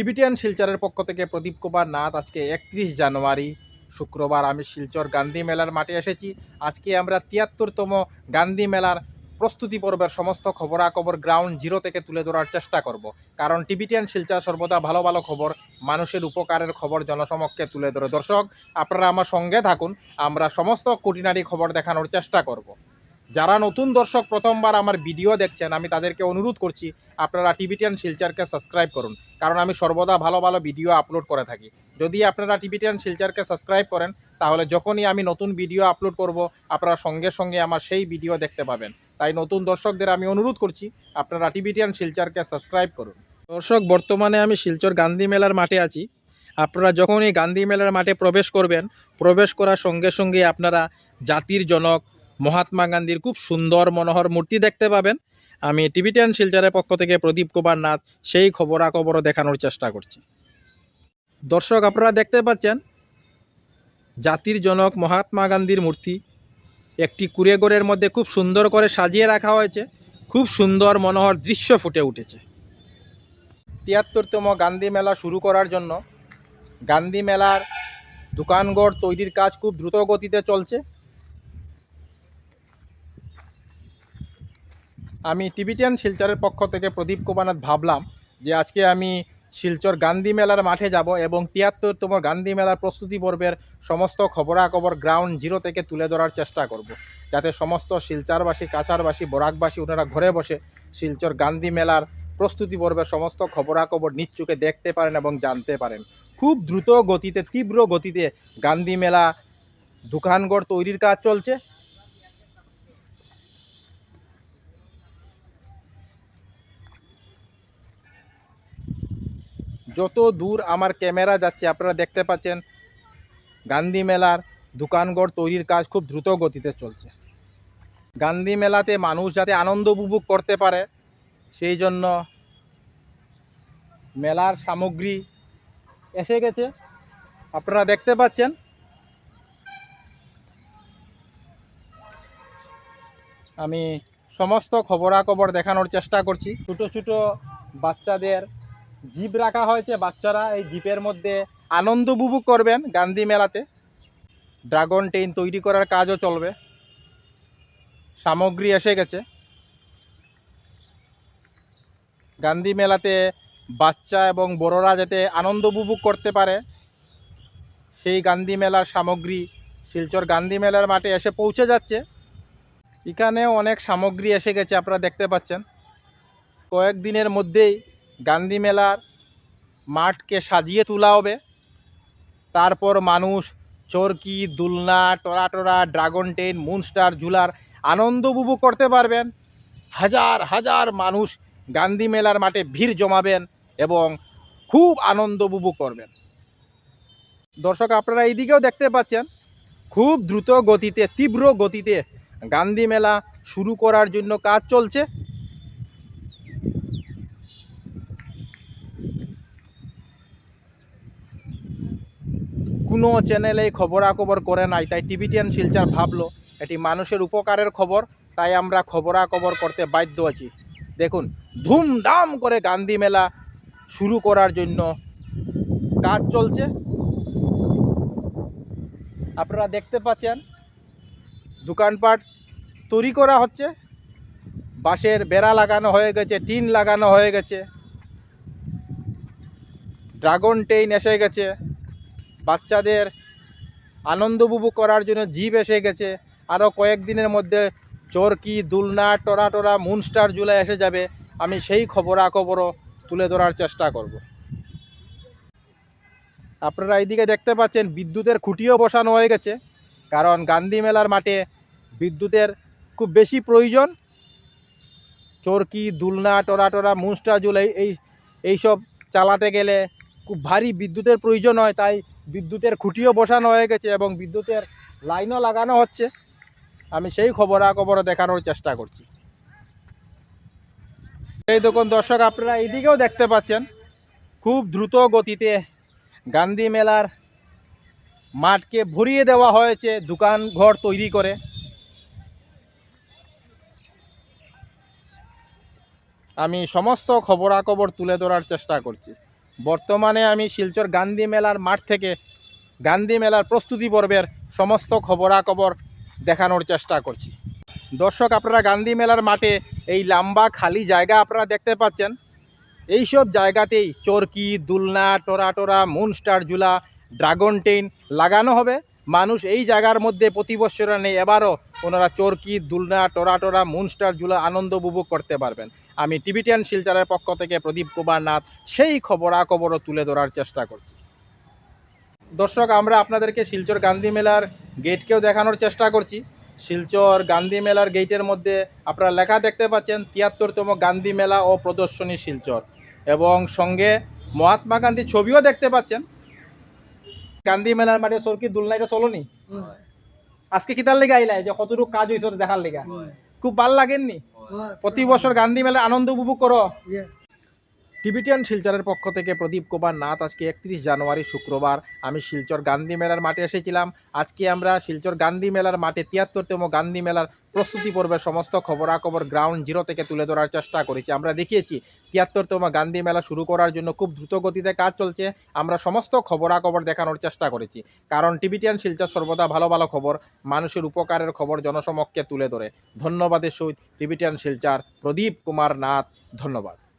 Tibetan শিলচরের পক্ষ থেকে প্রদীপ কুমার নাথ আজকে একত্রিশ জানুয়ারি। শুক্রবার আমি শিলচর গান্ধী মেলার মাঠে এসেছি। আজকে আমরা তিয়াত্তরতম গান্ধী মেলার প্রস্তুতি পর্বের সমস্ত খবরাখবর গ্রাউন্ড জিরো থেকে তুলে ধরার চেষ্টা করব। কারণ টিবিটিয়ান শিলচর সর্বদা ভালো ভালো খবর, মানুষের উপকারের খবর জনসমক্ষে তুলে ধরে। দর্শক, আপনারা আমার সঙ্গে থাকুন। আমরা সমস্ত কুটিনারি খবর দেখানোর চেষ্টা করব। যারা নতুন দর্শক প্রথমবার আমার ভিডিও দেখছেন, আমি তাদেরকে অনুরোধ করছি, আপনারা টিবিটিয়ান শিলচারকে সাবস্ক্রাইব করুন। কারণ আমি সর্বদা ভালো ভালো ভিডিও আপলোড করে থাকি। যদি আপনারা টিবিটিয়ান শিলচারকে সাবস্ক্রাইব করেন, তাহলে যখনই আমি নতুন ভিডিও আপলোড করব, আপনারা সঙ্গে সঙ্গে আমার সেই ভিডিও দেখতে পাবেন। তাই নতুন দর্শকদের আমি অনুরোধ করছি, আপনারা টিবিটিয়ান শিলচারকে সাবস্ক্রাইব করুন। দর্শক, বর্তমানে আমি শিলচর গান্ধী মেলার মাঠে আছি। আপনারা যখনই গান্ধী মেলার মাঠে প্রবেশ করবেন, প্রবেশ করার সঙ্গে সঙ্গে আপনারা জাতির জনক মহাত্মা গান্ধীর খুব সুন্দর মনোহর মূর্তি দেখতে পাবেন। আমি টিভিটিয়ান শিলচারের পক্ষ থেকে প্রদীপ কুমার নাথ সেই খবরাখবরও দেখানোর চেষ্টা করছি। দর্শক, আপনারা দেখতে পাচ্ছেন, জাতির জনক মহাত্মা গান্ধীর মূর্তি। একটি কুড়েগড়ের মধ্যে খুব সুন্দর করে সাজিয়ে রাখা হয়েছে। খুব সুন্দর মনোহর দৃশ্য ফুটে উঠেছে। তিয়াত্তরতম গান্ধী মেলা শুরু করার জন্য গান্ধী মেলার দোকানঘর তৈরির কাজ খুব দ্রুত গতিতে চলছে। আমি টিবিটিয়ান শিলচরের পক্ষ থেকে প্রদীপ কুমারনাথ ভাবলাম যে আজকে আমি শিলচর গান্ধী মেলার মাঠে যাব এবং তিয়াত্তরতম গান্ধী মেলার প্রস্তুতি পর্বের সমস্ত খবরাখবর গ্রাউন্ড জিরো থেকে তুলে ধরার চেষ্টা করব। যাতে সমস্ত শিলচারবাসী কাছারবাসী বরাকবাসী ওনারা ঘরে বসে শিলচর গান্ধী মেলার প্রস্তুতি পর্বের সমস্ত খবরাখবর নিচ্চুকে দেখতে পারেন এবং জানতে পারেন খুব দ্রুত গতিতে, তীব্র গতিতে গান্ধী মেলা দোকানঘর তৈরির কাজ চলছে যত দূর আমার ক্যামেরা যাচ্ছে, আপনারা দেখতে পাচ্ছেন, গান্ধী মেলার দোকানঘর তৈরির কাজ খুব দ্রুত গতিতে চলছে। গান্ধী মেলাতে মানুষ যাতে আনন্দ উপভোগ করতে পারে, সেই জন্য মেলার সামগ্রী এসে গেছে। আপনারা দেখতে পাচ্ছেন, আমি সমস্ত খবরাখবর দেখানোর চেষ্টা করছি। ছোটো ছোটো বাচ্চাদের জিপ রাখা হয়েছে, বাচ্চারা এই জিপের মধ্যে আনন্দ উপভোগ করবেন গান্ধী মেলাতে। ড্রাগন ট্রেন তৈরি করার কাজও চলবে। সামগ্রী এসে গেছে। গান্ধী মেলাতে বাচ্চা এবং বড়রা যাতে আনন্দ উপভোগ করতে পারে, সেই গান্ধী মেলার সামগ্রী শিলচর গান্ধী মেলার মাঠে এসে পৌঁছে যাচ্ছে। এখানে অনেক সামগ্রী এসে গেছে, আপনারা দেখতে পাচ্ছেন। কয়েকদিনের মধ্যেই গান্ধী মেলার মাঠকে সাজিয়ে তোলা হবে। তারপর মানুষ চরকি, দুলনা টরা ড্রাগন ট্রেন মুনস্টার ঝুলার আনন্দ উপভোগ করতে পারবেন। হাজার হাজার মানুষ গান্ধী মেলার মাঠে ভিড় জমাবেন এবং খুব আনন্দ উপভোগ করবেন। দর্শক, আপনারা এইদিকেও দেখতে পাচ্ছেন, খুব দ্রুত গতিতে, তীব্র গতিতে গান্ধী মেলা শুরু করার জন্য কাজ চলছে। কোনো চ্যানেলে খবরাখবর করে নাই, তাই টিভিটিয়ান শিলচার ভাবলো, এটি মানুষের উপকারের খবর, তাই আমরা খবরাখবর করতে বাধ্য আছি। দেখুন, ধুমধাম করে গান্ধী মেলা শুরু করার জন্য কাজ চলছে। আপনারা দেখতে পাচ্ছেন, দোকানপাট তৈরি করা হচ্ছে। বাঁশের বেড়া লাগানো হয়ে গেছে, টিন লাগানো হয়ে গেছে। ড্রাগন টেইন এসে গেছে। বাচ্চাদের আনন্দ উপভোগ করার জন্য জিপ এসে গেছে। আরও কয়েকদিনের মধ্যে চরকি, দুলনা, টরা টরা, মুনস্টার জুলাই এসে যাবে। আমি সেই খবরাখবরও তুলে ধরার চেষ্টা করব। আপনারা এইদিকে দেখতে পাচ্ছেন, বিদ্যুতের খুঁটিও বসানো হয়ে গেছে। কারণ গান্ধী মেলার মাঠে বিদ্যুতের খুব বেশি প্রয়োজন। চরকি, দুলনা, টরা টরা, মুনস্টার জুলাই, এই, এইসব চালাতে গেলে খুব ভারী বিদ্যুতের প্রয়োজন হয়। তাই বিদ্যুতের খুঁটিও বসানো হয়ে গেছে এবং বিদ্যুতের লাইনও লাগানো হচ্ছে। আমি সেই খবরাখবরও দেখানোর চেষ্টা করছি। এই দেখুন দর্শক, আপনারা এইদিকেও দেখতে পাচ্ছেন, খুব দ্রুত গতিতে গান্ধী মেলার মাঠকে ভরিয়ে দেওয়া হয়েছে, দোকান ঘর তৈরি করে। আমি সমস্ত খবরাখবর তুলে ধরার চেষ্টা করছি। বর্তমানে আমি শিলচর গান্ধী মেলার মাঠ থেকে গান্ধী মেলার প্রস্তুতি পর্বের সমস্ত খবরাখবর দেখানোর চেষ্টা করছি। দর্শক, আপনারা গান্ধী মেলার মাঠে এই লম্বা খালি জায়গা আপনারা দেখতে পাচ্ছেন। এইসব জায়গাতেই চরকি, দুলনা, টোরা টোরা, মুনস্টার, জুলা, ড্রাগন টেইন লাগানো হবে। মানুষ এই জায়গার মধ্যে প্রতি বছর নেই, এবারও ওনারা চরকি, দুলনা, টোরা টোরা, মুনস্টার জুলা আনন্দ উপভোগ করতে পারবেন। আমি টিবিটিয়ান শিলচরের পক্ষ থেকে প্রদীপ কুমার নাথ, সেই খবরাখবরও তুলে ধরার চেষ্টা করছি। দর্শক, আমরা আপনাদেরকে শিলচর গান্ধী মেলার গেটকেও দেখানোর চেষ্টা করছি। শিলচর গান্ধী মেলার গেটের মধ্যে আপনারা লেখা দেখতে পাচ্ছেন, তিয়াত্তরতম গান্ধী মেলা ও প্রদর্শনী শিলচর। এবং সঙ্গে মহাত্মা গান্ধী ছবিও দেখতে পাচ্ছেন। গান্ধী মেলার মাঠে সরকি দুলনাইটা চলনি? আজকে কিতার লেগে আইলাই যে কতটুকু কাজ হয়েছে দেখার লেগা। খুব ভালো লাগেননি? প্রতি বছর গান্ধী মেলার আনন্দ উপভোগ করো টিবিটিয়ান শিলচরের পক্ষ থেকে প্রদীপ কুমার নাথ আজকে একত্রিশ জানুয়ারি শুক্রবার। আমি শিলচর গান্ধী মেলার মাঠে এসেছিলাম। আজকে আমরা শিলচর গান্ধী মেলার মাঠে তিয়াত্তরতম গান্ধী মেলার প্রস্তুতি পর্বের সমস্ত খবরাখবর গ্রাউন্ড জিরো থেকে তুলে ধরার চেষ্টা করেছি। আমরা দেখিয়েছি, তিয়াত্তরতম গান্ধী মেলা শুরু করার জন্য খুব দ্রুত গতিতে কাজ চলছে। আমরা সমস্ত খবরাখবর দেখানোর চেষ্টা করেছি। কারণ টিবিটিয়ান শিলচর সর্বদা ভালো ভালো খবর, মানুষের উপকারের খবর জনসমক্ষে তুলে ধরে। ধন্যবাদের সহিত টিবিটিয়ান শিলচর প্রদীপ কুমার নাথ, ধন্যবাদ।